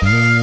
그대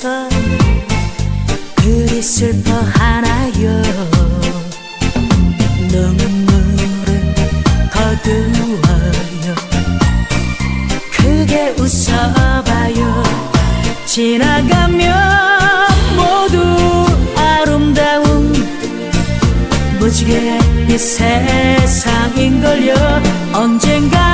잊어서 그리 슬퍼하나요? 눈물은 거두어요. 크게 웃어봐요. 지나가면 모두 아름다운 무지개 이 세상인걸요. 언젠가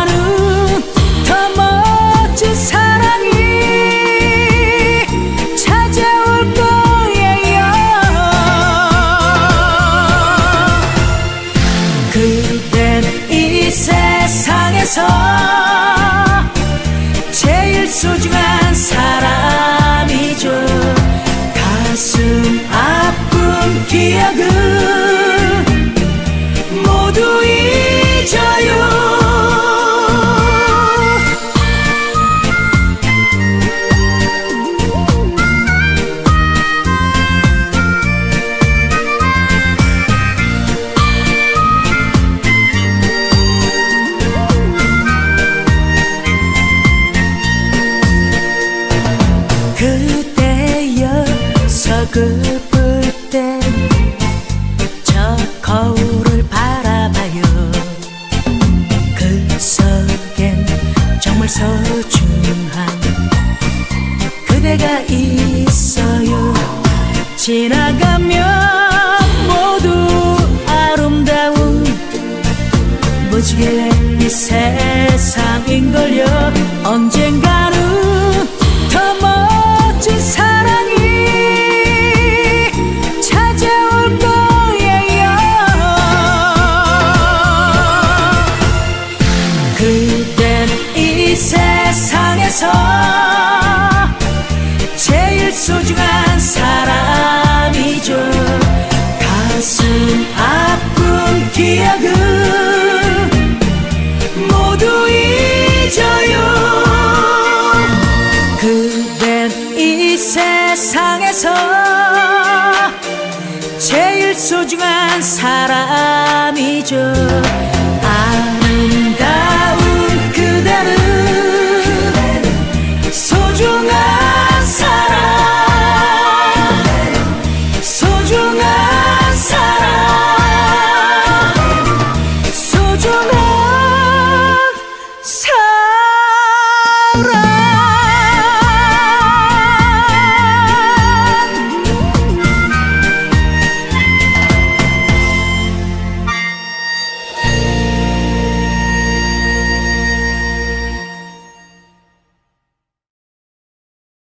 소중한 사람이죠. 가슴 아픈 기억은 그대가 있어요. 지나가면 모두 아름다운 무지개 이 세상인걸요. 언젠가 소중한 사람이죠